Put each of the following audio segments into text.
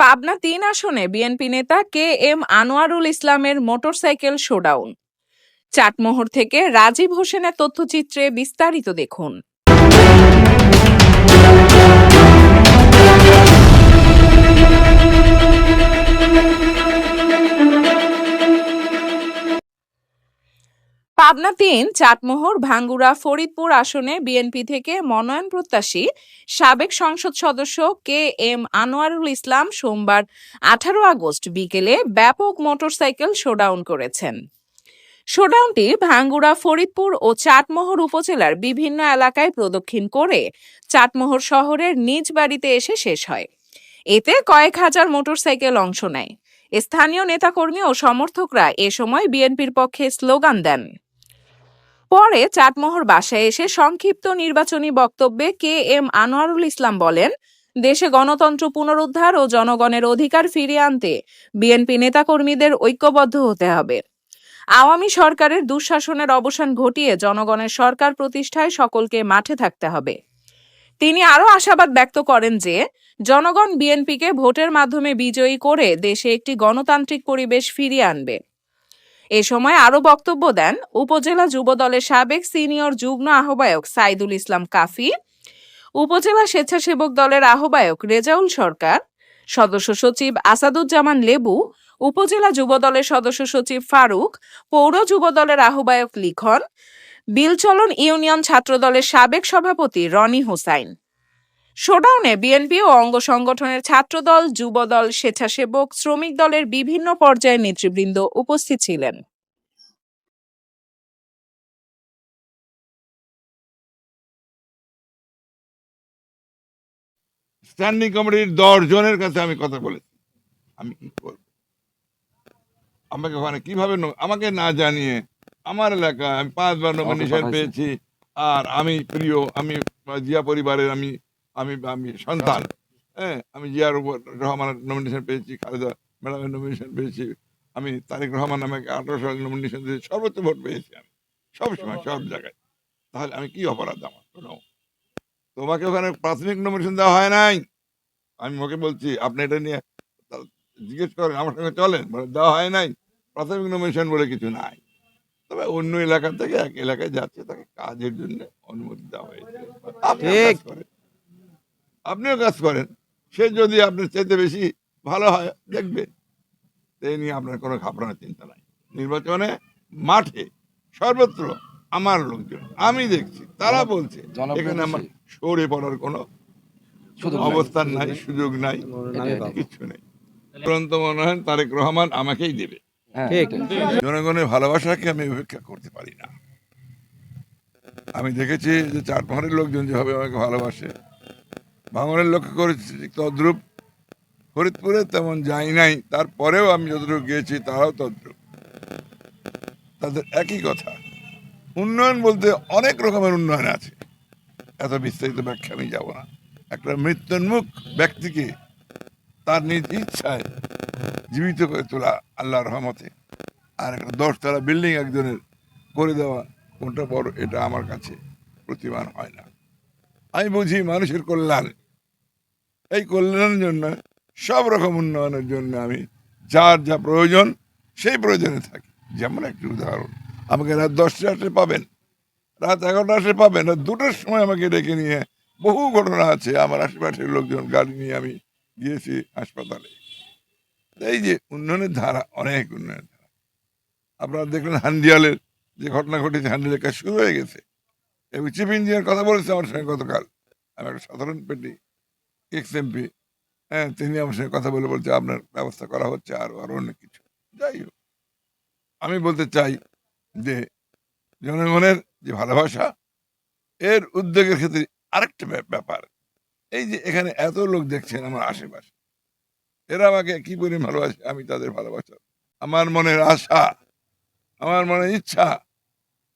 পাবনা তিন আসনে বিএনপি নেতা কে এম আনোয়ারুল ইসলামের মোটরসাইকেল শোডাউন। চাটমোহর থেকে রাজীব হোসেনের তথ্যচিত্রে বিস্তারিত দেখুন। পাবনা তিন, চাটমোহর ভাঙ্গুড়া ফরিদপুর আসনে বিএনপি থেকে মনোনয়ন প্রত্যাশী সাবেক সংসদ সদস্য কে এম আনোয়ারুল ইসলাম সোমবার আঠারো আগস্ট বিকেলে ব্যাপক মোটরসাইকেল শোডাউন করেছেন। শোডাউনটি ভাঙ্গুড়া ফরিদপুর ও চাটমোহর উপজেলার বিভিন্ন এলাকায় প্রদক্ষিণ করে চাটমোহর শহরের নিজ বাড়িতে এসে শেষ হয়। এতে কয়েক হাজার মোটরসাইকেল অংশ নেয়। স্থানীয় নেতাকর্মী ও সমর্থকরা এ সময় বিএনপির পক্ষে স্লোগান দেন। পরে চাটমোহর বাসায় এসে সংক্ষিপ্ত নির্বাচনী বক্তব্যে কে এম আনোয়ারুল ইসলাম বলেন, দেশে গণতন্ত্র পুনরুদ্ধার ও জনগণের অধিকার ফিরিয়ে আনতে বিএনপি নেতাকর্মীদের ঐক্যবদ্ধ হতে হবে। আওয়ামী সরকারের দুঃশাসনের অবসান ঘটিয়ে জনগণের সরকার প্রতিষ্ঠায় সকলকে মাঠে থাকতে হবে। তিনি আরও আশাবাদ ব্যক্ত করেন যে, জনগণ বিএনপিকে ভোটের মাধ্যমে বিজয়ী করে দেশে একটি গণতান্ত্রিক পরিবেশ ফিরিয়ে আনবে। এ সময় আরও বক্তব্য দেন উপজেলা যুবদলের সাবেক সিনিয়র যুগ্ম আহ্বায়ক সাইদুল ইসলাম কাফি, উপজেলা স্বেচ্ছাসেবক দলের আহ্বায়ক রেজাউল সরকার, সদস্য সচিব আসাদুজ্জামান লেবু, উপজেলা যুবদলের সদস্য সচিব ফারুক, পৌর যুবদলের আহ্বায়ক লিখন, বিলচলন ইউনিয়ন ছাত্রদলের সাবেক সভাপতি রনি হোসাইন। শোডাউনে বিএনপি ও অঙ্গ সংগঠনের ছাত্রদল যুবদল স্বেচ্ছাসেবক শ্রমিক দলের বিভিন্ন পর্যায়ের নেতৃবৃন্দ উপস্থিত ছিলেন। স্ট্যান্ডিং কমিটির দশ জনের কাছে আমি কথা বলেছি। আমি কি করব? আমাকে ওখানে কীভাবে ন- আমাকে না জানিয়ে আমার এলাকায় আমি পাঁচবার নমিনেশন পেয়েছি। আর আমি প্রিয় আমি জিয়া পরিবারের আমি আমি আমি সন্তান। হ্যাঁ আমি জিয়ার রহমানের নমিনেশন পেয়েছি খালেদা ম্যাডামের নমিনেশন পেয়েছি। আমি তারেক রহমান আমাকে আঠারো সাল নমিনেশন দিয়েছি সর্বোচ্চ ভোট পেয়েছি আমি। সবসময় সব জায়গায়। তাহলে আমি কি অপরাধ আমার? শোনো তোমাকে ওখানে প্রাথমিক নমিনেশন দেওয়া হয় নাই। আমি ওকে বলছি আপনি এটা নিয়ে জিজ্ঞেস করেন আমার সঙ্গে চলেন। বলে দেওয়া হয় নাই। প্রাথমিক নমিনেশন বলে কিছু নাই। তবে অন্য এলাকা থেকে এক এলাকায় যাচ্ছে তাকে কাজের জন্য অনুমতি দেওয়া হয়েছে। আপনিও কাজ করেন। সে যদি আপনার চাইতে বেশি ভালো হয় দেখবেন এই নিয়ে আপনার কোনো ঘাবড়ানোর চিন্তা নাই। নির্বাচনে মাঠে সর্বত্র আমার লোকজন আমি দেখছি তারা বলছে এখানে আমার সরে পড়ার কোনো অবস্থান নাই সুযোগ নাই। কিছু নেই চূড়ান্ত মনোনয়ন তারেক রহমান আমাকেই দেবে। হ্যাঁ। জনগণের ভালোবাসাকে আমি উপেক্ষা করতে পারি না। আমি দেখেছি যে চার পাহাড়ের লোকজন যেভাবে আমাকে ভালোবাসে ভাঙনের লক্ষ্য করেছি তদ্রূপ। ফরিদপুরে তেমন যাই নাই, তারপরেও আমি যতটুকু গিয়েছি তারাও তদ্রূপ। তাদের একই কথা। উন্নয়ন বলতে অনেক রকমের উন্নয়ন আছে। এত বিস্তারিত ব্যাখ্যা আমি যাব না। একটা মৃত্যুন্মুখ ব্যক্তিকে তার নিজ ইচ্ছায় জীবিত করে তোলা আল্লাহর রহমতে। আর একটা দশতলা বিল্ডিং একজনের করে দেওয়া কোনটা বড়, এটা আমার কাছে প্রতিমান হয় না। আমি বুঝি মানুষের কল্যাণ। এই কল্যাণের জন্য, সব রকম উন্নয়নের জন্য আমি যার যা প্রয়োজন, সেই প্রয়োজনে থাকি। যেমন একটি উদাহরণ, আমাকে রাত দশটা আসে পাবেন। রাত এগারোটা আসে পাবেন। আর দুটোর সময় আমাকে ডেকে নিয়ে, বহু ঘটনা আছে, আমার আশেপাশের লোকজন, গাড়ি নিয়ে আমি গিয়েছি হাসপাতালে। এই যে উন্নয়নের ধারা, অনেক উন্নয়নের ধারা। আপনারা দেখলেন হান্ডিয়ালের যে ঘটনা ঘটেছে, হান্ডিয়ালের কাজ শুরু হয়ে গেছে। এবং চিফ ইঞ্জিনিয়ার কথা বলেছে আমার সঙ্গে গতকাল। আমি একটা সাধারণ পেটি, এক্স এমপি হ্যাঁ তিনি আমার সঙ্গে কথা বলে বলছে, আপনার ব্যবস্থা করা হচ্ছে আর আরও অনেক কিছু। যাই হোক, আমি বলতে চাই যে জনগণের যে ভালোবাসা, এর উদ্যোগের ক্ষেত্রে আরেকটা ব্যাপ- ব্যাপার। এই যে এখানে এত লোক দেখছেন আমার আশেপাশে, এরা আমাকে কি পরিমাণ ভালোবাসে, আমি তাদের ভালোবাসা। আমার মনের আশা, আমার মনের ইচ্ছা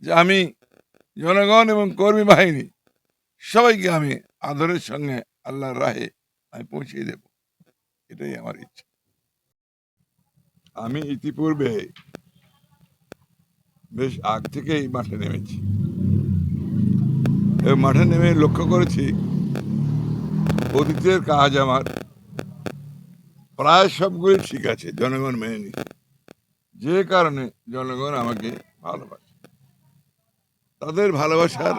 যে আমি জনগণ এবং কর্মী বাহিনী, সবাইকে আমি আদরের সঙ্গে আল্লাহর রাহে আমি পৌঁছিয়ে দেব। এটাই আমার ইচ্ছা। আমি ইতিপূর্বে বেশ আগ থেকেই মাঠে নেমেছি। এবং মাঠে নেমে লক্ষ্য করেছি, অতীতের কাজ আমার প্রায় সবগুলি ঠিক আছে, জনগণ মেনে নিচ্ছে। যে কারণে জনগণ আমাকে ভালোবাসে। তাদের ভালোবাসার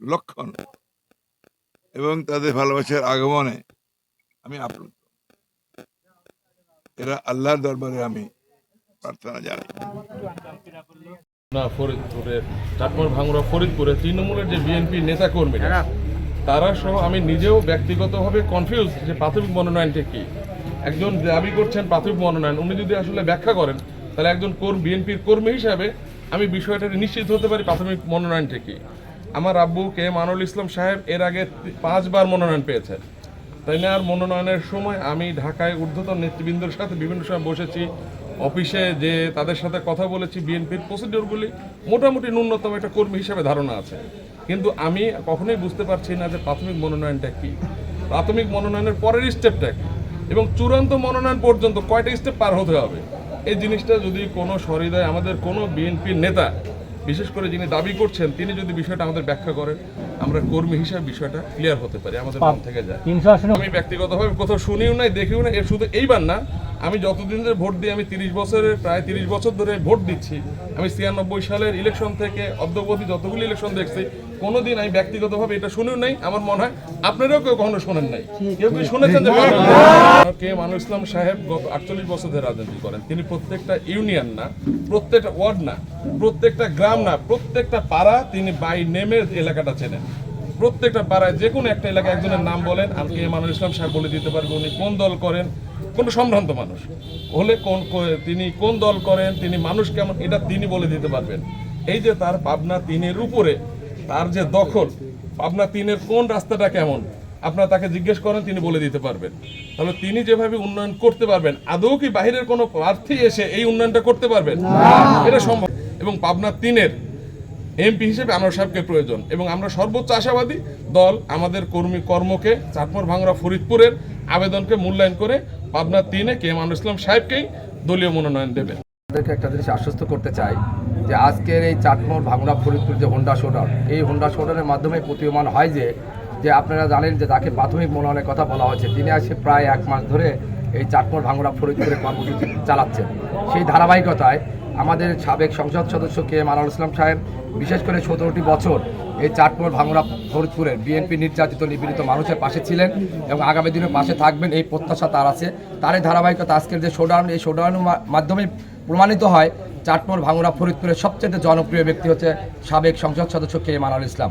লক্ষণ এবং তাদের ভালোবাসার আগমনে আমি আপ্লুত। এরা আল্লাহর দরবারে আমি প্রার্থনা জানাই। না ফরিদপুরের চাটমার ফরিদপুরে তৃণমূলের যে বিএনপি নেতা কর্মীরা তারা সহ আমি নিজেও ব্যক্তিগতভাবে কনফিউজ যে প্রাথমিক মনোনয়নটা কি। একজন দাবি করছেন প্রাথমিক মনোনয়ন উনি যদি আসলে ব্যাখ্যা করেন তাহলে একজন বিএনপির কর্মী হিসাবে আমি বিষয়টা নিশ্চিত হতে পারি প্রাথমিক মনোনয়নটা কি আমার আব্বু কে মানুল ইসলাম সাহেব এর আগে পাঁচবার মনোনয়ন পেয়েছেন তাই না, আর মনোনয়নের সময় আমি ঢাকায় ঊর্ধ্বতন নেতৃবৃন্দের সাথে বিভিন্ন সময় বসেছি, অফিসে যে তাদের সাথে কথা বলেছি, বিএনপির প্রসিডিওরগুলি মোটামুটি ন্যূনতম একটা কর্মী হিসেবে ধারণা আছে। কিন্তু আমি কখনোই বুঝতে পারছি না যে প্রাথমিক মনোনয়নটা কি। প্রাথমিক মনোনয়নের পরের স্টেপটা কি? এবং চূড়ান্ত মনোনয়ন পর্যন্ত কয়টা স্টেপ পার হতে হবে? এই জিনিসটা যদি কোনো সহৃদয় আমাদের কোনো বিএনপির নেতা বিশেষ করে যিনি দাবি করছেন তিনি যদি বিষয়টা আমাদের ব্যাখ্যা করেন আমরা কর্মী হিসাবে বিষয়টা ক্লিয়ার হতে পারি আমাদের মন থেকে যায়। আমি ব্যক্তিগতভাবে কোথাও শুনিও নাই দেখিও না এর শুধু এইবার না আমি যতদিন ধরে ভোট দিই আমি তিরিশ বছরের প্রায় তিরিশ বছর ধরে ভোট দিচ্ছি। আমি ছিয়ানব্বই সালের ইলেকশন থেকে অদ্যবধি যতগুলি ইলেকশন দেখছি কোনোদিন আমি ব্যক্তিগতভাবে এটা শুনেও নাই। আমার মনে হয় আপনারাও কেউ কখনো শোনেন নাই। কেউ কি শুনেছেন যে কে মানুষ ইসলাম সাহেব গত আটচল্লিশ বছর ধরে রাজনীতি করেন। তিনি প্রত্যেকটা ইউনিয়ন না প্রত্যেকটা ওয়ার্ড না প্রত্যেকটা গ্রাম না প্রত্যেকটা পাড়া তিনি বাই নেমের এলাকাটা চেনেন। প্রত্যেকটা পাড়ায় যে কোনো একটা এলাকায় একজনের নাম বলেন আর কে মানুষ ইসলাম সাহেব বলে দিতে পারব উনি কোন দল করেন। কোনো সম্ভ্রান্ত মানুষ। হলে কোন তিনি কোন দল করেন তিনি মানুষ কেমন এটা তিনি বলে দিতে পারবেন। এই যে তার পাবনা তিনের উপরে তার যে দখল পাবনা তিনের কোন রাস্তাটা কেমন? আপনারা তাকে জিজ্ঞেস করেন তিনি বলে দিতে পারবেন। তাহলে তিনি যেভাবে উন্নয়ন করতে পারবেন আদৌ কি বাহিরের কোনো প্রার্থী এসে এই উন্নয়নটা করতে পারবেন? এটা সম্ভব। এবং পাবনা তিনের এমপি হিসেবে আনোয়ার সাহেবকে প্রয়োজন। এবং আমরা সর্বোচ্চ আশাবাদী দল আমাদের কর্মী কর্মকে চাটমোর ভাঙড়া ফরিদপুরের আবেদনকে মূল্যায়ন করে পাবনা তিনে কে এম ইসলাম সাহেবকেই দলীয় মনোনয়ন দেবে তাদেরকে একটা জিনিস আশ্বস্ত করতে চাই যে আজকের এই চাটমোর ভাঙড়া ফরিদপুর যে হোন্ডা শোডাউন এই হোন্ডা শোডাউনের মাধ্যমে প্রতীয়মান হয় যে যে আপনারা জানেন যে তাকে প্রাথমিক মনোনয়নের কথা বলা হচ্ছে তিনি আজকে প্রায় এক মাস ধরে এই চাটমোড় ভাঙড়া ফরিদপুরে কর্মসূচি চালাচ্ছেন। সেই ধারাবাহিকতায় আমাদের সাবেক সংসদ সদস্য কে এম আনোয়ার ইসলাম সাহেব, বিশেষ করে সতেরোটি বছর এই চাটমোড় ভাঙড়া ফরিদপুরের বিএনপি নির্যাতিত, নিপীড়িত মানুষের পাশে ছিলেন এবং আগামী দিনে পাশে থাকবেন, এই প্রত্যাশা তার আছে। তারই ধারাবাহিকতা আজকের যে শোডাউন এই শোডাউনের মাধ্যমে প্রমাণিত হয় চাটমোর ভাঙুরা ফরিদপুরের সবচেয়ে জনপ্রিয় ব্যক্তি হচ্ছে সাবেক সংসদ সদস্য কে মানাল ইসলাম।